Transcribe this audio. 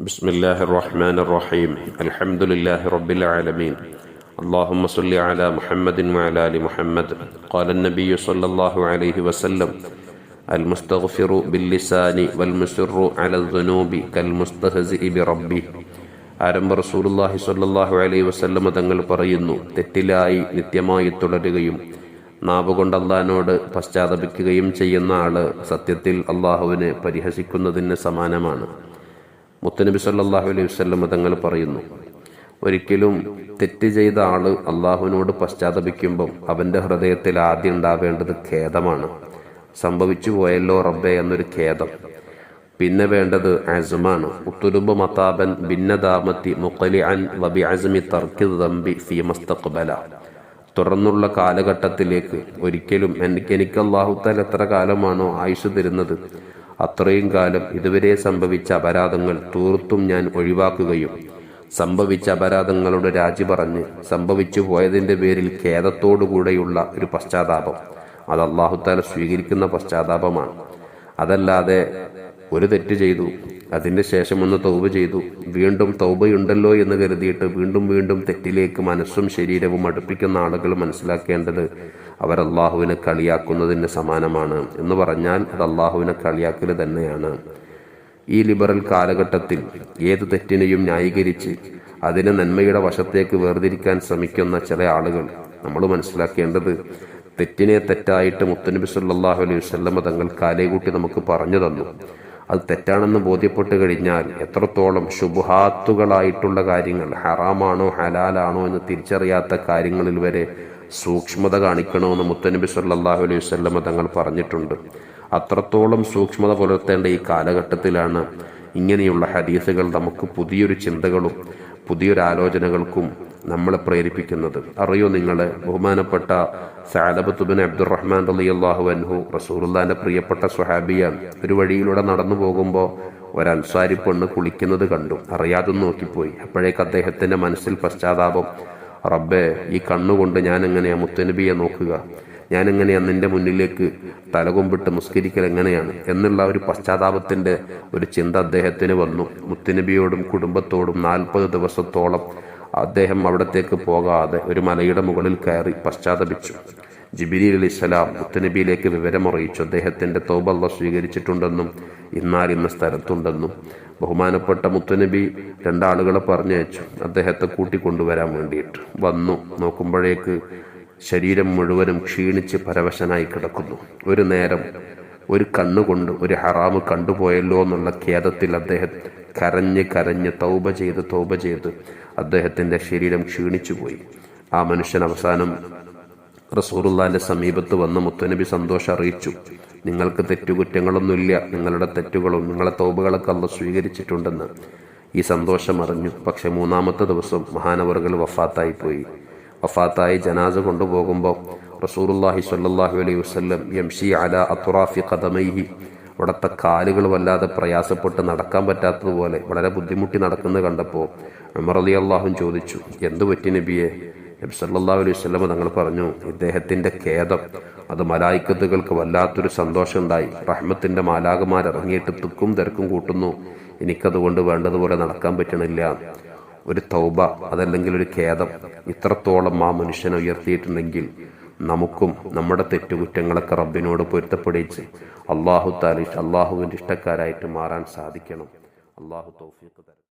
بسم الله الرحمن الرحيم الحمد لله رب العالمين اللهم صل على محمد وعلى ال محمد قال النبي صلى الله عليه وسلم المستغفر باللسان والمسر على الذنوب كالمستهزئ بربه ആരംഭ റസൂലുള്ളാഹി സ്വല്ലല്ലാഹു അലൈഹി വസല്ലമ തങ്ങൾ പറയുന്നു തെറ്റിലായി നിത്യമായി തുടരുകയും നാവ് കൊണ്ട് അള്ളഹാനോട് പശ്ചാത്തപിക്കുകയും ചെയ്യുന്ന ആള് സത്യത്തിൽ അള്ളാഹുവിനെ പരിഹസിക്കുന്നതിന് സമാനമാണ് മുത്തനബി സല്ലാഹു അലൈഹി വസ്ലം തങ്ങൾ പറയുന്നു ഒരിക്കലും തെറ്റ് ചെയ്ത ആൾ അള്ളാഹുവിനോട് പശ്ചാത്തപിക്കുമ്പം അവന്റെ ഹൃദയത്തിൽ ആദ്യം ഉണ്ടാവേണ്ടത് ഖേദമാണ്. സംഭവിച്ചു പോയല്ലോ റബ്ബെ എന്നൊരു ഖേദം. പിന്നെ വേണ്ടത് അസുമാണ് ഉത്തുലുബ് മതാബൻ ഭിന്നദാമത്തി മുഖലി അൻ വബി അസുമി തർക്കി തമ്പി ഫി മസ്തഖ്ബല. തുറന്നുള്ള കാലഘട്ടത്തിലേക്ക് ഒരിക്കലും എനിക്ക് എനിക്ക് അള്ളാഹുത്താൽ എത്ര കാലമാണോ ആയുഷ് തരുന്നത് അത്രയും കാലം ഇതുവരെ സംഭവിച്ച അപരാധങ്ങൾ തീർത്തും ഞാൻ ഒഴിവാക്കുകയും സംഭവിച്ച അപരാധങ്ങളുടെ രാജി പറഞ്ഞ് സംഭവിച്ചു പോയതിന്റെ പേരിൽ ഖേദത്തോടുകൂടെയുള്ള ഒരു പശ്ചാത്താപം. അത് അള്ളാഹുത്താല സ്വീകരിക്കുന്ന പശ്ചാത്താപമാണ്. അതല്ലാതെ ഒരു തെറ്റ് ചെയ്തു. അതിന്റെ ശേഷം ഒന്ന് തൗബ ചെയ്തു. വീണ്ടും തൗബയുണ്ടല്ലോ എന്ന് കരുതിയിട്ട് വീണ്ടും വീണ്ടും തെറ്റിലേക്ക് മനസ്സും ശരീരവും അടുപ്പിക്കുന്ന ആളുകൾ മനസ്സിലാക്കേണ്ടത് അവർ അള്ളാഹുവിനെ കളിയാക്കുന്നതിന് സമാനമാണ്. എന്ന് പറഞ്ഞാൽ അത് അള്ളാഹുവിനെ കളിയാക്കൽ തന്നെയാണ്. ഈ ലിബറൽ കാലഘട്ടത്തിൽ ഏത് തെറ്റിനെയും ന്യായീകരിച്ച് അതിനെ നന്മയുടെ വശത്തേക്ക് വേർതിരിക്കാൻ ശ്രമിക്കുന്ന ചില ആളുകൾ നമ്മൾ മനസ്സിലാക്കേണ്ടത് തെറ്റിനെ തെറ്റായിട്ട് മുത്തനബി സല്ലാഹു അലൈഹി വസ്ലമ തങ്ങൾ കാലേകൂട്ടി നമുക്ക് പറഞ്ഞു തന്നു. അത് തെറ്റാണെന്ന് ബോധ്യപ്പെട്ട് കഴിഞ്ഞാൽ എത്രത്തോളം ശുഭഹാത്തുകളായിട്ടുള്ള കാര്യങ്ങൾ ഹറാമാണോ ഹലാലാണോ എന്ന് തിരിച്ചറിയാത്ത കാര്യങ്ങളിൽ വരെ സൂക്ഷ്മത കാണിക്കണമെന്ന് മുത്തനബി സല്ലാഹു അലൈഹി വല്ലം തങ്ങൾ പറഞ്ഞിട്ടുണ്ട്. അത്രത്തോളം സൂക്ഷ്മത പുലർത്തേണ്ട ഈ കാലഘട്ടത്തിലാണ് ഇങ്ങനെയുള്ള ഹദീസുകൾ നമുക്ക് പുതിയൊരു ചിന്തകളും പുതിയൊരു ആലോചനകൾക്കും നമ്മളെ പ്രേരിപ്പിക്കുന്നത്. അറിയോ നിങ്ങളെ? ബഹുമാനപ്പെട്ട സാലബത്തുബിൻ അബ്ദുറഹ്മാൻ അലി അള്ളാഹു അൻഹു റസൂറുല്ലാന്റെ പ്രിയപ്പെട്ട സ്വഹാബിയാണ്. ഒരു വഴിയിലൂടെ നടന്നു പോകുമ്പോൾ ഒരൻസാരി പെണ്ണ് കുളിക്കുന്നത് കണ്ടു. അറിയാതെ നോക്കിപ്പോയി. അപ്പോഴേക്ക് അദ്ദേഹത്തിന്റെ മനസ്സിൽ പശ്ചാത്താപം റബ്ബേ ഈ കണ്ണുകൊണ്ട് ഞാൻ എങ്ങനെയാ മുത്തനബിയെ നോക്കുക? ഞാൻ എങ്ങനെയാ നിന്റെ മുന്നിലേക്ക് തലകൊമ്പിട്ട് മുസ്കരിക്കൽ എങ്ങനെയാണ്? എന്നുള്ള ഒരു പശ്ചാത്താപത്തിന്റെ ഒരു ചിന്ത അദ്ദേഹത്തിന് വന്നു. മുത്തനബിയോടും കുടുംബത്തോടും നാൽപ്പത് ദിവസത്തോളം അദ്ദേഹം അവിടത്തേക്ക് പോകാതെ ഒരു മലയുടെ മുകളിൽ കയറി പശ്ചാത്തപിച്ചു. ജിബിരി അലി ഇസ്ലാം മുത്തനബിയിലേക്ക് വിവരമറിയിച്ചു. അദ്ദേഹത്തിന്റെ തോബല്ല സ്വീകരിച്ചിട്ടുണ്ടെന്നും ഇന്നാൽ ഇന്ന സ്ഥലത്തുണ്ടെന്നും ബഹുമാനപ്പെട്ട മുത്തനബി രണ്ടാളുകളെ പറഞ്ഞയച്ചു. അദ്ദേഹത്തെ കൂട്ടിക്കൊണ്ടുവരാൻ വേണ്ടിയിട്ട്. വന്നു. നോക്കുമ്പോഴേക്ക് ശരീരം മുഴുവനും ക്ഷീണിച്ച് പരവശനായി കിടക്കുന്നു. ഒരു നേരം ഒരു കണ്ണുകൊണ്ട് ഒരു ഹറാമ് കണ്ടുപോയല്ലോ എന്നുള്ള ഖേദത്തിൽ അദ്ദേഹം കരഞ്ഞ് കരഞ്ഞ് തൗബ ചെയ്ത് തൗബ ചെയ്ത് അദ്ദേഹത്തിന്റെ ശരീരം ക്ഷീണിച്ചു പോയി ആ മനുഷ്യൻ അവസാനം റസൂറുല്ലാന്റെ സമീപത്ത് വന്ന് മുത്തനബി സന്തോഷം അറിയിച്ചു. നിങ്ങൾക്ക് തെറ്റുകുറ്റങ്ങളൊന്നുമില്ല. നിങ്ങളുടെ തെറ്റുകളും നിങ്ങളെ തൗബകളൊക്കെ അല്ല സ്വീകരിച്ചിട്ടുണ്ടെന്ന്. ഈ സന്തോഷം അറിഞ്ഞു. പക്ഷെ മൂന്നാമത്തെ ദിവസം മഹാനവറുകൾ വഫാത്തായി പോയി. വഫാത്തായി ജനാസ കൊണ്ടുപോകുമ്പോൾ റസൂറുല്ലാഹി സ്വല്ലല്ലാഹു അലൈഹി എം ഷി അല അത്തുറാഫി കഥമൈഹി ഇവിടത്തെ കാലുകൾ വല്ലാതെ പ്രയാസപ്പെട്ട് നടക്കാൻ പറ്റാത്തതുപോലെ വളരെ ബുദ്ധിമുട്ടി നടക്കുന്നത് കണ്ടപ്പോൾ ഉമർ അലി അള്ളാഹും ചോദിച്ചു എന്തു പറ്റി നബിയെ? നബി സല്ലാ അലൈഹി വസ്ലമ തങ്ങൾ പറഞ്ഞു ഇദ്ദേഹത്തിന്റെ ഖേദം. അത് മലായിക്കത്തുകൾക്ക് വല്ലാത്തൊരു സന്തോഷം ഉണ്ടായി റഹ്മത്തിന്റെ മാലാകമാർ ഇറങ്ങിയിട്ട് തുക്കും തിരക്കും കൂട്ടുന്നു. എനിക്കതുകൊണ്ട് വേണ്ടതുപോലെ നടക്കാൻ പറ്റണില്ല. ഒരു തൗബ അതല്ലെങ്കിൽ ഒരു ഖേദം. ഇത്രത്തോളം ആ മനുഷ്യനെ ഉയർത്തിയിട്ടുണ്ടെങ്കിൽ നമുക്കും നമ്മുടെ തെറ്റുകുറ്റങ്ങളൊക്കെ റബ്ബിനോട് പൊരുത്തപ്പെടിച്ച് അള്ളാഹു താലിഷ് അള്ളാഹുവിന്റെ ഇഷ്ടക്കാരായിട്ട് മാറാൻ സാധിക്കണം. അള്ളാഹു തൗഫീഖ് തരും